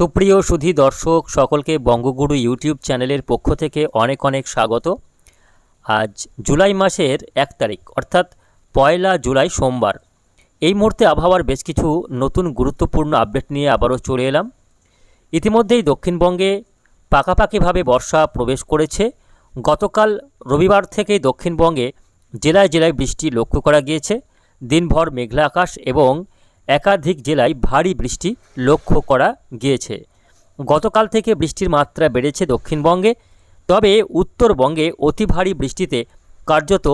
সুপ্রিয় সুধী দর্শক, সকলকে বঙ্গগুরু ইউটিউব চ্যানেলের পক্ষ থেকে অনেক অনেক স্বাগত। আজ জুলাই মাসের এক তারিখ, অর্থাৎ পয়লা জুলাই সোমবার। এই মুহূর্তে আবহাওয়ার বেশ কিছু নতুন গুরুত্বপূর্ণ আপডেট নিয়ে আবারও চলে এলাম। ইতিমধ্যেই দক্ষিণবঙ্গে পাকাপাকিভাবে বর্ষা প্রবেশ করেছে। গতকাল রবিবার থেকে দক্ষিণবঙ্গে জেলায় জেলায় বৃষ্টি লক্ষ্য করা গিয়েছে। দিনভর মেঘলা আকাশ এবং একাধিক জেলায় ভারী বৃষ্টি লক্ষ্য করা গিয়েছে। গতকাল থেকে বৃষ্টির মাত্রা বেড়েছে দক্ষিণবঙ্গে, তবে উত্তরবঙ্গে অতি ভারী বৃষ্টিতে কার্যত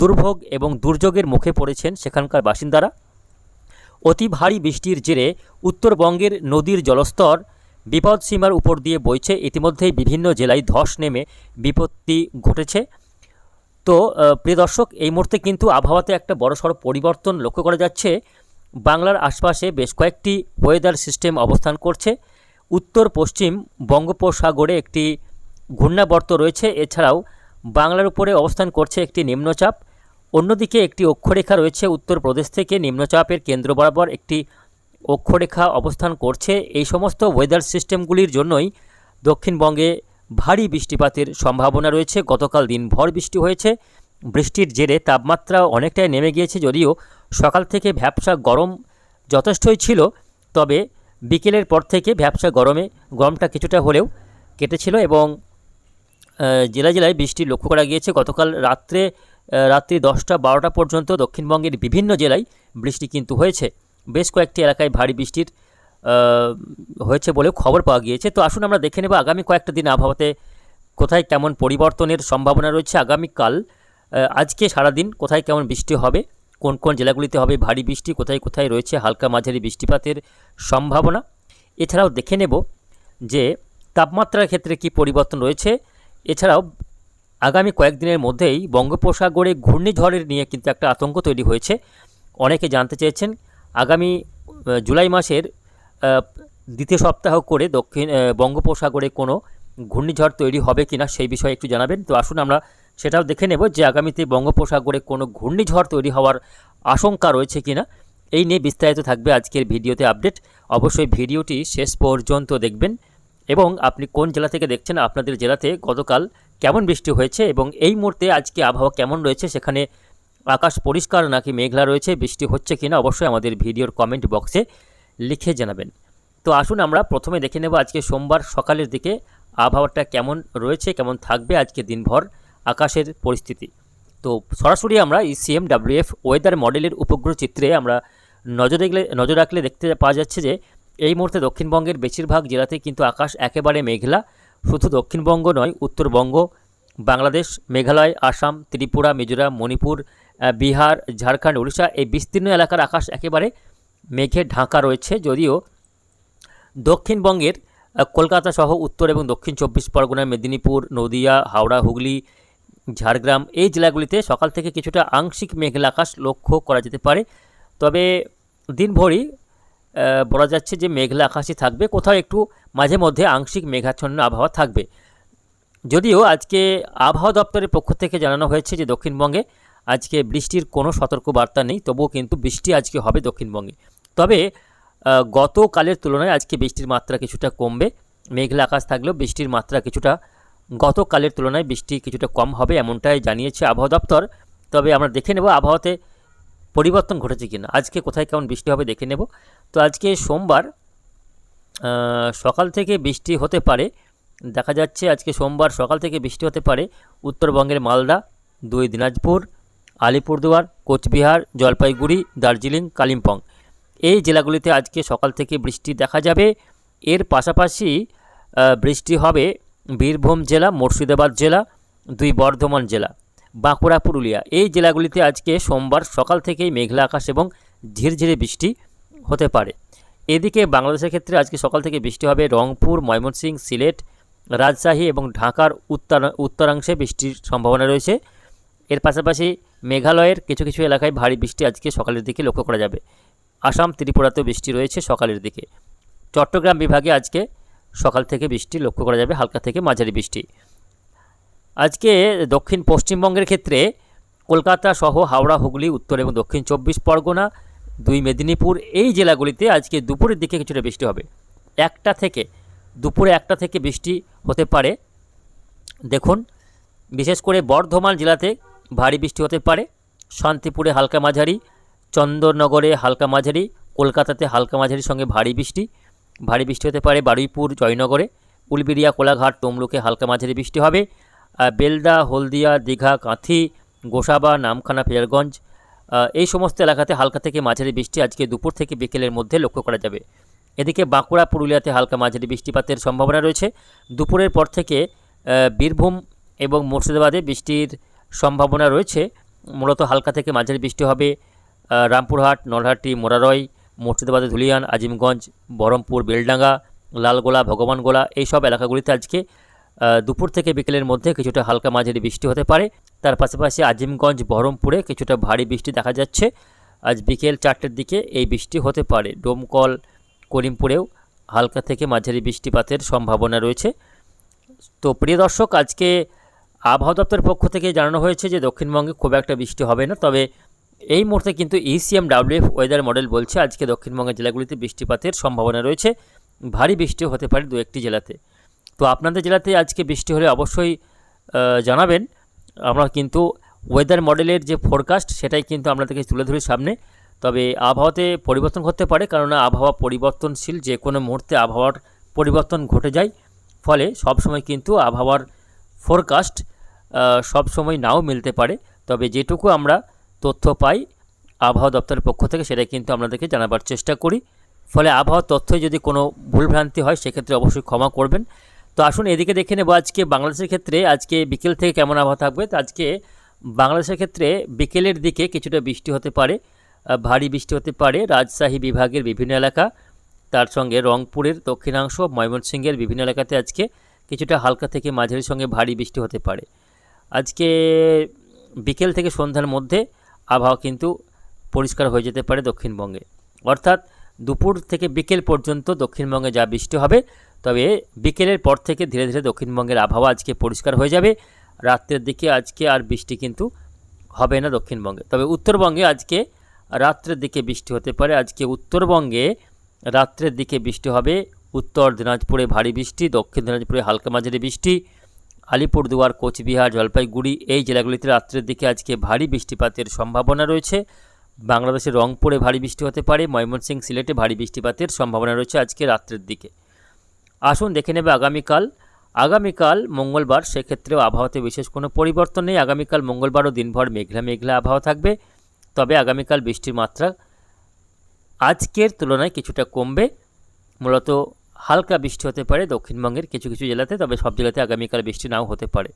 দুর্ভোগ এবং দুর্যোগের মুখে পড়েছেন সেখানকার বাসিন্দারা। অতি ভারী বৃষ্টির জেরে উত্তরবঙ্গের নদীর জলস্তর বিপদসীমার উপর দিয়ে বইছে। ইতিমধ্যেই বিভিন্ন জেলায় ধস নেমে বিপত্তি ঘটেছে। তো প্রিয় দর্শক, এই মুহূর্তে কিন্তু আবহাওয়াতে একটা বড়সড় পরিবর্তন লক্ষ্য করা যাচ্ছে। বাংলার আশপাশে বেশ কয়েকটি ওয়েদার সিস্টেম অবস্থান করছে। উত্তর, পশ্চিম বঙ্গোপসাগরে একটি ঘূর্ণাবর্ত রয়েছে। এছাড়াও বাংলার উপরে অবস্থান করছে একটি নিম্নচাপ। অন্যদিকে একটি অক্ষরেখা রয়েছে উত্তরপ্রদেশ থেকে। নিম্নচাপের কেন্দ্র বরাবর একটি অক্ষরেখা অবস্থান করছে। এই সমস্ত ওয়েদার সিস্টেমগুলির জন্যই দক্ষিণবঙ্গে ভারী বৃষ্টিপাতের সম্ভাবনা রয়েছে। গতকাল দিনভর বৃষ্টি হয়েছে। বৃষ্টির জেরে তাপমাত্রা অনেকটাই নেমে গিয়েছে যদিও সকাল থেকে ভ্যাবসা গরম যথেষ্টই ছিল তবে বিকেলের পর থেকে ভ্যাবসা গরমে গরমটা কিছুটা হলেও কেটেছিল এবং আহ, জেলায় বৃষ্টি লক্ষ্য করা গিয়েছে। গতকাল রাত্রে রাত্রি দশটা বারোটা পর্যন্ত দক্ষিণবঙ্গের বিভিন্ন জেলায় বৃষ্টি কিন্তু হয়েছে। বেশ কয়েকটি এলাকায় ভারী বৃষ্টির হয়েছে বলেও খবর পাওয়া গিয়েছে। তো আসুন আমরা দেখে নেব আগামী কয়েকটা দিন আবহাওয়াতে কোথায় কেমন পরিবর্তনের সম্ভাবনা রয়েছে। আগামীকাল আজকে সারাদিন কোথায় কেমন বৃষ্টি হবে, কোন কোন জেলাগুলিতে হবে ভারী বৃষ্টি, কোথায় কোথায় রয়েছে হালকা মাঝারি বৃষ্টিপাতের সম্ভাবনা। এছাড়াও দেখে নেব যে তাপমাত্রার ক্ষেত্রে কি পরিবর্তন রয়েছে। এছাড়াও আগামী কয়েকদিনের মধ্যেই বঙ্গোপসাগরে ঘূর্ণিঝড়ের নিয়ে কিন্তু একটা আতঙ্ক তৈরি হয়েছে। অনেকে জানতে চেয়েছেন, আগামী জুলাই মাসের দ্বিতীয় সপ্তাহ করে দক্ষিণ বঙ্গোপসাগরে কোনো ঘূর্ণিঝড় তৈরি হবে কিনা সেই বিষয়ে একটু জানাবেন। তো আসুন আমরা সেটাও দেখে নেব যে আগামীতে বঙ্গোপসাগরে কোনো ঘূর্ণিঝড় তৈরি হওয়ার আশঙ্কা রয়েছে কিনা। এই নিয়ে বিস্তারিত থাকবে আজকের ভিডিওতে আপডেট। অবশ্যই ভিডিওটি শেষ পর্যন্ত দেখবেন এবং আপনি কোন জেলা থেকে দেখছেন আপনাদের জেলাতে গতকাল কেমন বৃষ্টি হয়েছে এবং এই মুহূর্তে আজকে আবহাওয়া কেমন রয়েছে সেখানে আকাশ পরিষ্কার নাকি মেঘলা রয়েছে, বৃষ্টি হচ্ছে কিনা অবশ্যই আমাদের ভিডিওর কমেন্ট বক্সে লিখে জানাবেন। তো আসুন আমরা প্রথমে দেখে নেব আজকে সোমবার সকালের দিকে আবহাওয়াটা কেমন রয়েছে, কেমন থাকবে আজকে দিনভর। আকাশের পরিস্থিতি। তো সরাসরি আমরা ইসিএম ডাব্লিউএফ ওয়েদার মডেলের উপগ্রহ চিত্রে আমরা নজর দেখলে, নজর রাখলে দেখতে পাওয়া যাচ্ছে যে, এই মুহূর্তে দক্ষিণবঙ্গের বেশিরভাগ জেলাতে কিন্তু আকাশ একেবারে মেঘলা। শুধু দক্ষিণবঙ্গ নয়, উত্তরবঙ্গ, বাংলাদেশ, মেঘালয়, আসাম, ত্রিপুরা, মিজোরাম, মণিপুর বিহার, ঝাড়খণ্ড, উড়িষ্যা এই বিস্তীর্ণ এলাকার আকাশ একেবারে মেঘে ঢাকা রয়েছে। যদিও দক্ষিণবঙ্গের কলকাতা সহ উত্তর এবং দক্ষিণ চব্বিশ পরগনা, মেদিনীপুর, নদিয়া, হাওড়া, হুগলি ঝাড়গ্রাম, এই জেলাগুলিতে সকাল থেকে কিছুটা আংশিক মেঘলা আকাশ লক্ষ্য করা যেতে পারে। তবে দিনভরই বলা যাচ্ছে যে মেঘলা আকাশই থাকবে। কোথাও একটু মাঝে মধ্যে আংশিক মেঘাচ্ছন্ন আবহাওয়া থাকবে। যদিও আজকে আবহাওয়া দপ্তরের পক্ষ থেকে জানানো হয়েছে যে দক্ষিণবঙ্গে আজকে বৃষ্টির কোনো সতর্ক বার্তা নেই, তবুও কিন্তু বৃষ্টি আজকে হবে দক্ষিণবঙ্গে। তবে গতকালের তুলনায় আজকে বৃষ্টির মাত্রা কিছুটা কমবে। মেঘলা আকাশ থাকলেও বৃষ্টির মাত্রা কিছুটা গতকালের তুলনায় বৃষ্টি কিছুটা কম হবে এমনটাই জানিয়েছে আবহাওয়া দপ্তর। তবে আমরা দেখে নেব আবহাওয়াতে পরিবর্তন ঘটেছে কিনা। আজকে কোথায় কেমন বৃষ্টি হবে দেখে নেব। তো আজকে সোমবার সকাল থেকে বৃষ্টি হতে পারে। দেখা যাচ্ছে আজকে সোমবার সকাল থেকে বৃষ্টি হতে পারে উত্তরবঙ্গের মালদা, দুই দিনাজপুর, আলিপুরদুয়ার, কোচবিহার, জলপাইগুড়ি, দার্জিলিং, কালিম্পং। এই জেলাগুলিতে আজকে সকাল থেকে বৃষ্টি দেখা যাবে। এর পাশাপাশি বৃষ্টি হবে বীরভূম জেলা, মুর্শিদাবাদ জেলা, দুই বর্ধমান জেলা, বাঁকুড়া, পুরুলিয়া। এই জেলাগুলিতে আজকে সোমবার সকাল থেকেই মেঘলা আকাশ এবং ঝিরঝিরে বৃষ্টি হতে পারে। এদিকে বাংলাদেশের ক্ষেত্রে আজকে সকাল থেকে বৃষ্টি হবে রংপুর, ময়মনসিংহ, সিলেট, রাজশাহী এবং ঢাকার উত্তর, উত্তরাংশে বৃষ্টির সম্ভাবনা রয়েছে। এর পাশাপাশি মেঘালয়ের কিছু কিছু এলাকায় ভারী বৃষ্টি আজকে সকালের দিকে লক্ষ্য করা যাবে। আসাম, ত্রিপুরাতেও বৃষ্টি রয়েছে সকালের দিকে। চট্টগ্রাম বিভাগে আজকে সকাল থেকে বৃষ্টি লক্ষ্য করা যাবে, হালকা থেকে মাঝারি বৃষ্টি। আজকে দক্ষিণ পশ্চিমবঙ্গের ক্ষেত্রে কলকাতা সহ হাওড়া, হুগলি, উত্তর এবং দক্ষিণ চব্বিশ পরগনা, দুই মেদিনীপুর এই জেলাগুলিতে আজকে দুপুরের দিকে কিছুটা বৃষ্টি হবে। একটা থেকে, দুপুরে একটা থেকে বৃষ্টি হতে পারে। দেখুন, বিশেষ করে বর্ধমান জেলাতে ভারী বৃষ্টি হতে পারে। শান্তিপুরে হালকা মাঝারি, চন্দননগরে হালকা মাঝারি, কলকাতাতে হালকা মাঝারির সঙ্গে ভারী বৃষ্টি। ভারী বৃষ্টি হতে পারে বারুইপুর জয়নগরে। উলবিরিয়া কোলাঘাট তমলুকে হালকা মাঝারি বৃষ্টি হবে। বেলদা হলদিয়া দীঘা কাঁথি গোসাবা নামখানা ফেজারগঞ্জ আহ, এই সমস্ত এলাকাতে হালকা থেকে মাঝারি বৃষ্টি আজকে দুপুর থেকে বিকেলের মধ্যে লক্ষ্য করা যাবে। এদিকে বাঁকুড়া পুরুলিয়াতে হালকা মাঝারি বৃষ্টিপাতের সম্ভাবনা রয়েছে। দুপুরের পর থেকে বীরভূম এবং মুর্শিদাবাদে বৃষ্টির সম্ভাবনা রয়েছে। মূলত হালকা থেকে মাঝারি বৃষ্টি হবে রামপুরহাট নলহাটি মোরারই মুর্শিদাবাদে ধুলিয়ান, আজিমগঞ্জ বহরমপুর বেলডাঙ্গা, লালগোলা, ভগবানগোলা এই সব এলাকাগুলিতে আজকে দুপুর থেকে বিকেলের মধ্যে কিছুটা হালকা মাঝারি বৃষ্টি হতে পারে। তার পাশাপাশি আজিমগঞ্জ বহরমপুরে কিছুটা ভারী বৃষ্টি দেখা যাচ্ছে। আজ বিকেল চারটের দিকে এই বৃষ্টি হতে পারে। ডোমকল, করিমপুরেও হালকা থেকে মাঝারি বৃষ্টিপাতের সম্ভাবনা রয়েছে। তো প্রিয় দর্শক, আজকে আবহাওয়া দপ্তরের পক্ষ থেকে জানানো হয়েছে যে দক্ষিণবঙ্গে খুব একটা বৃষ্টি হবে না, তবে এই মুহূর্তে কিন্তু ইসিএম ডাব্লিউএফ ওয়েদার মডেল বলছে, আজকে দক্ষিণবঙ্গের জেলাগুলিতে বৃষ্টিপাতের সম্ভাবনা রয়েছে। ভারী বৃষ্টিও হতে পারে দু একটি জেলাতে। তো আপনাদের জেলাতে আজকে বৃষ্টি হলে অবশ্যই জানাবেন। আমরা কিন্তু ওয়েদার মডেলের যে ফোরকাস্ট সেটাই কিন্তু আপনাদেরকে তুলে ধরি সামনে। তবে আবহাওয়াতে পরিবর্তন করতে পারে, কেননা আবহাওয়া পরিবর্তনশীল, যে কোনো মুহূর্তে আবহাওয়ার পরিবর্তন ঘটে যায়। ফলে সবসময় কিন্তু আবহাওয়ার ফোরকাস্ট সব সময় নাও মিলতে পারে। তবে যেটুকু আমরা তথ্য পাই, আবহাওয়া দপ্তরের পক্ষ থেকে সেটা কিন্তু আপনাদেরকে জানাবার চেষ্টা করি। ফলে আবহাওয়ার তথ্যে যদি কোনো ভুলভ্রান্তি হয়, সেক্ষেত্রে অবশ্যই ক্ষমা করবেন। তো আসুন এদিকে দেখে নেব আজকে বাংলাদেশের ক্ষেত্রে, আজকে বিকেল থেকে কেমন আবহাওয়া থাকবে? তো আজকে বাংলাদেশের ক্ষেত্রে বিকেলের দিকে কিছুটা বৃষ্টি হতে পারে ভারী বৃষ্টি হতে পারে। রাজশাহী বিভাগের বিভিন্ন এলাকা, তার সঙ্গে রংপুরের দক্ষিণাংশ, ময়মনসিংহের বিভিন্ন এলাকাতে আজকে কিছুটা হালকা থেকে মাঝারির সঙ্গে ভারী বৃষ্টি হতে পারে। আজকে বিকেল থেকে সন্ধ্যার মধ্যে আবহাওয়া কিন্তু পরিষ্কার হয়ে যেতে পারে দক্ষিণবঙ্গে। অর্থাৎ দুপুর থেকে বিকেল পর্যন্ত দক্ষিণবঙ্গে যা বৃষ্টি হবে, তবে বিকেলের পর থেকে ধীরে ধীরে দক্ষিণবঙ্গের আবহাওয়া আজকে পরিষ্কার হয়ে যাবে। রাত্রের দিকে আজকে আর বৃষ্টি কিন্তু হবে না দক্ষিণবঙ্গে। তবে উত্তরবঙ্গে আজকে রাত্রের দিকে বৃষ্টি হতে পারে। আজকে উত্তরবঙ্গে রাত্রের দিকে বৃষ্টি হবে। উত্তর দিনাজপুরে ভারী বৃষ্টি, দক্ষিণ দিনাজপুরে হালকা মাঝারি বৃষ্টি আলিপুরদুয়ার, কোচবিহার, জলপাইগুড়ি এই জেলাগুলিতে রাত্রের দিকে আজকে ভারী বৃষ্টিপাতের সম্ভাবনা রয়েছে। বাংলাদেশের রংপুরে ভারী বৃষ্টি হতে পারে ময়মনসিংহ সিলেটে ভারী বৃষ্টিপাতের সম্ভাবনা রয়েছে আজকে রাত্রের দিকে। আসুন দেখে নেবে আগামীকাল। আগামীকাল মঙ্গলবার, সেক্ষেত্রেও আবহাওয়াতে বিশেষ কোনো পরিবর্তন নেই। আগামীকাল মঙ্গলবারও দিনভর মেঘলা মেঘলা আবহাওয়া থাকবে। তবে আগামীকাল বৃষ্টির মাত্রা আজকের তুলনায় কিছুটা কমবে। মূলত হালকা বৃষ্টি হতে পারে দক্ষিণবঙ্গের কিছু কিছু জেলাতে, তবে সব জেলাতে আগামীকাল বৃষ্টি নাও হতে পারে।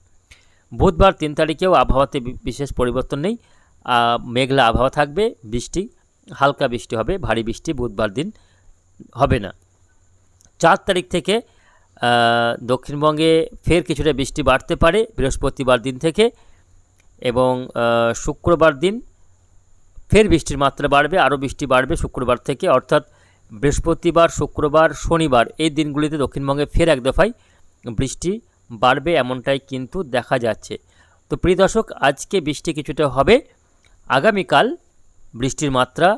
বুধবার তিন তারিখেও আবহাওয়াতে বিশেষ পরিবর্তন নেই। মেঘলা আবহাওয়া থাকবে, বৃষ্টি, হালকা বৃষ্টি হবে, ভারী বৃষ্টি বুধবার দিন হবে না। চার তারিখ থেকে দক্ষিণবঙ্গে ফের কিছুটা বৃষ্টি বাড়তে পারে বৃহস্পতিবার দিন থেকে এবং শুক্রবার দিন ফের বৃষ্টির মাত্রা বাড়বে, আরও বৃষ্টি বাড়বে শুক্রবার থেকে। অর্থাৎ বৃহস্পতিবার, শুক্রবার, শনিবার এই দিনগুলিতে দক্ষিণবঙ্গে ফের এক দফায় বৃষ্টি বাড়বে এমনটাই কিন্তু দেখা যাচ্ছে। তো প্রিয় দর্শক, আজকে বৃষ্টি কিছুটা হবে, আগামীকাল বৃষ্টির মাত্রা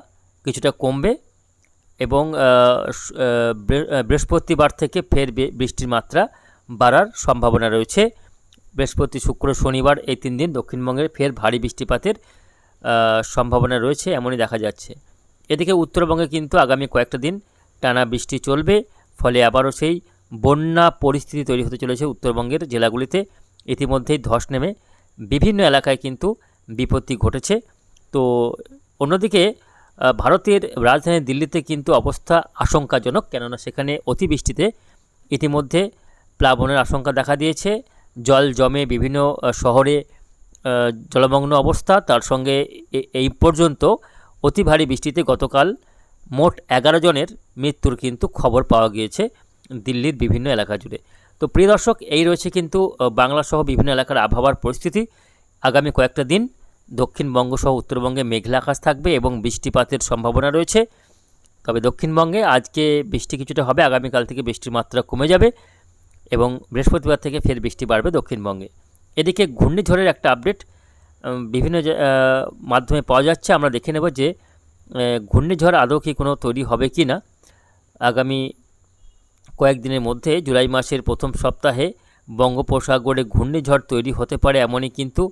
কিছুটা কমবে এবং বৃহস্পতিবার থেকে ফের বৃষ্টির মাত্রা বাড়ার সম্ভাবনা রয়েছে। বৃহস্পতি, শুক্র, শনিবার এই তিন দিন দক্ষিণবঙ্গের ফের ভারী বৃষ্টিপাতের সম্ভাবনা রয়েছে এমনই দেখা যাচ্ছে। এদিকে উত্তরবঙ্গে কিন্তু আগামী কয়েকটা দিন টানা বৃষ্টি চলবে, ফলে আবারও সেই বন্যা পরিস্থিতি তৈরি হতে চলেছে উত্তরবঙ্গের জেলাগুলিতে। ইতিমধ্যেই ধস নেমে বিভিন্ন এলাকায় কিন্তু বিপত্তি ঘটেছে। তো অন্যদিকে ভারতের রাজধানী দিল্লিতে কিন্তু অবস্থা আশঙ্কাজনক, কেননা সেখানে অতিবৃষ্টিতে ইতিমধ্যে প্লাবনের আশঙ্কা দেখা দিয়েছে। জল জমে বিভিন্ন শহরে জলমগ্ন অবস্থা। তার সঙ্গে এই পর্যন্ত অতি ভারী বৃষ্টিতে গতকাল মোট এগারো জনের মৃত্যুর কিন্তু খবর পাওয়া গিয়েছে দিল্লির বিভিন্ন এলাকা জুড়ে। তো প্রিয় দর্শক, এই রয়েছে কিন্তু বাংলাসহ বিভিন্ন এলাকার আবহাওয়ার পরিস্থিতি। আগামী কয়েকটা দিন দক্ষিণবঙ্গ সহ উত্তরবঙ্গে মেঘলা আকাশ থাকবে এবং বৃষ্টিপাতের সম্ভাবনা রয়েছে। তবে দক্ষিণবঙ্গে আজকে বৃষ্টি কিছুটা হবে, আগামীকাল থেকে বৃষ্টির মাত্রা কমে যাবে এবং বৃহস্পতিবার থেকে ফের বৃষ্টি বাড়বে দক্ষিণবঙ্গে। এদিকে ঘূর্ণিঝড়ের একটা আপডেট বিভিন্ন মাধ্যমে পাওয়া যাচ্ছে, আমরা দেখে নেব যে ঘূর্ণিঝড় আদৌ কি কোনো তৈরি হবে কি না। আগামী কয়েকদিনের মধ্যে জুলাই মাসের প্রথম সপ্তাহে বঙ্গোপসাগরে ঘূর্ণিঝড় তৈরি হতে পারে এমনই কিন্তু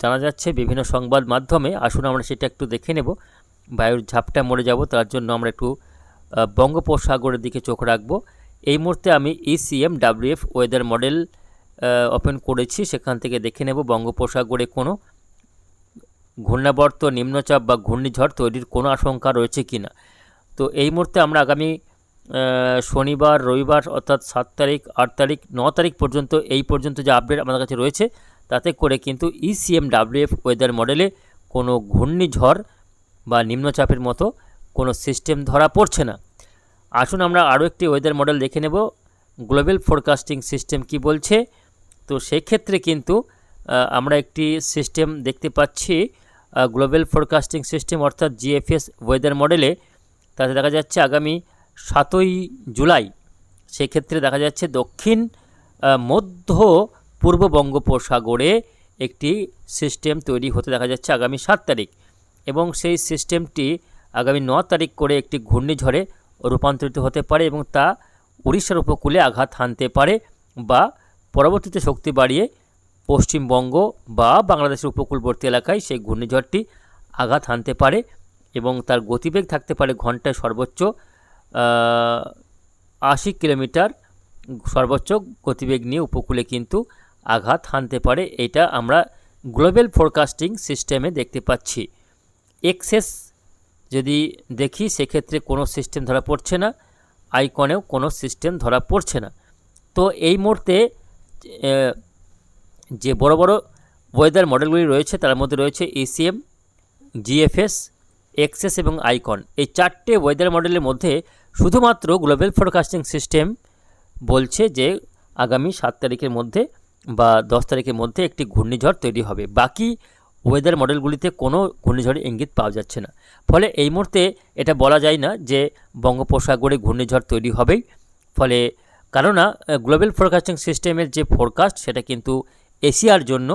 জানা যাচ্ছে বিভিন্ন সংবাদ মাধ্যমে। আসুন আমরা সেটা একটু দেখে নেব। বায়ুর ঝাপটা মরে যাব, তার জন্য আমরা একটু বঙ্গোপসাগরের দিকে চোখ রাখব। এই মুহূর্তে আমি ECM WF weather model open করেছি, সেখান থেকে দেখে নেব। বঙ্গোপসাগরে কোনো ঘূর্ণাবর্ত, নিম্নচাপ বা ঘূর্ণিঝড় তৈরির কোনো আশঙ্কা রয়েছে কি না তো এই মুহূর্তে আমরা আগামী শনিবার, রবিবার অর্থাৎ সাত তারিখ, আট তারিখ, ন তারিখ পর্যন্ত এই পর্যন্ত যে আপডেট আমাদের কাছে রয়েছে, তাতে করে কিন্তু ইসিএম ডাব্লিউএফ ওয়েদার মডেলে কোনো ঘূর্ণিঝড় বা নিম্নচাপের মতো কোনো সিস্টেম ধরা পড়ছে না। আসুন আমরা আরও একটি ওয়েদার মডেল দেখে নেব। গ্লোবাল ফোরকাস্টিং সিস্টেম কি বলছে? তো সেই ক্ষেত্রে কিন্তু আমরা একটি সিস্টেম দেখতে পাচ্ছি গ্লোবাল ফোরকাস্টিং সিস্টেম অর্থাৎ জিএফএস ওয়েদার মডেলে তাতে দেখা যাচ্ছে আগামী সাতই জুলাই, সেক্ষেত্রে দেখা যাচ্ছে দক্ষিণ মধ্য, পূর্ব বঙ্গোপসাগরে একটি সিস্টেম তৈরি হতে দেখা যাচ্ছে আগামী সাত তারিখ এবং সেই সিস্টেমটি আগামী ন তারিখ করে একটি ঘূর্ণিঝড়ে রূপান্তরিত হতে পারে এবং তা উড়িষ্যার উপকূলে আঘাত হানতে পারে বা পরবর্তীতে শক্তি বাড়িয়ে পশ্চিমবঙ্গ বা বাংলাদেশের উপকূলবর্তী এলাকায় সেই ঘূর্ণিঝড়টি আঘাত হানতে পারে এবং তার গতিবেগ থাকতে পারে ঘন্টায় সর্বোচ্চ আশি কিলোমিটার সর্বোচ্চ গতিবেগ নিয়ে উপকূলে কিন্তু আঘাত হানতে পারে। এটা আমরা গ্লোবাল ফোরকাস্টিং সিস্টেমে দেখতে পাচ্ছি। এক্সেস যদি দেখি, সেক্ষেত্রে কোনো সিস্টেম ধরা পড়ছে না, আইকনেও কোনো সিস্টেম ধরা পড়ছে না। তো এই মুহূর্তে যে বড় বড় ওয়েদার মডেলগুলি রয়েছে, তার মধ্যে রয়েছে এসিএম জিএফএস এক্সেস এবং আইকন এই চারটে ওয়েদার মডেলের মধ্যে শুধুমাত্র গ্লোবাল ফোরকাস্টিং সিস্টেম বলছে যে আগামী সাত তারিখের মধ্যে বা দশ তারিখের মধ্যে একটি ঘূর্ণিঝড় তৈরি হবে। বাকি ওয়েদার মডেলগুলিতে কোনো ঘূর্ণিঝড়ের ইঙ্গিত পাওয়া যাচ্ছে না। ফলে এই মুহূর্তে এটা বলা যায় না যে বঙ্গোপসাগরে ঘূর্ণিঝড় তৈরি হবেই। ফলে কেননা গ্লোবাল ফোরকাস্টিং সিস্টেমের যে ফোরকাস্ট সেটা কিন্তু এশিয়ার জন্য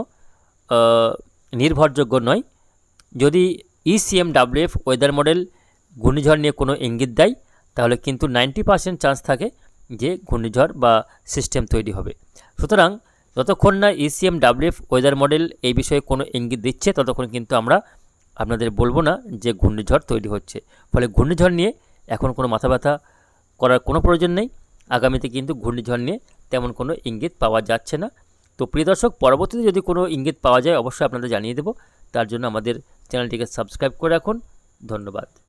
নির্ভরযোগ্য নয়। যদি E ECM WF weather model ঘূর্ণিঝড় নিয়ে কোনো ইঙ্গিত দেয়, তাহলে কিন্তু নাইনটি পার্সেন্ট চান্স থাকে যে ঘূর্ণিঝড় বা সিস্টেম তৈরি হবে। সুতরাং, যতক্ষণ না E ECM WF weather model এই বিষয়ে কোনো ইঙ্গিত দিচ্ছে, ততক্ষণ কিন্তু আমরা আপনাদের বলব না যে ঘূর্ণিঝড় তৈরি হচ্ছে। ফলে ঘূর্ণিঝড় নিয়ে এখন কোনো মাথা ব্যথা করার কোনো প্রয়োজন নেই। আগামীতে কিন্তু ঘূর্ণিঝড় নিয়ে তেমন কোনো ইঙ্গিত পাওয়া যাচ্ছে না। তো প্রিয় দর্শক, পরবর্তীতে যদি কোনো ইঙ্গিত পাওয়া যায়, অবশ্যই আপনাদের জানিয়ে দেব। তার জন্য আমাদের চ্যানেলটিকে সাবস্ক্রাইব করে রাখুন। ধন্যবাদ।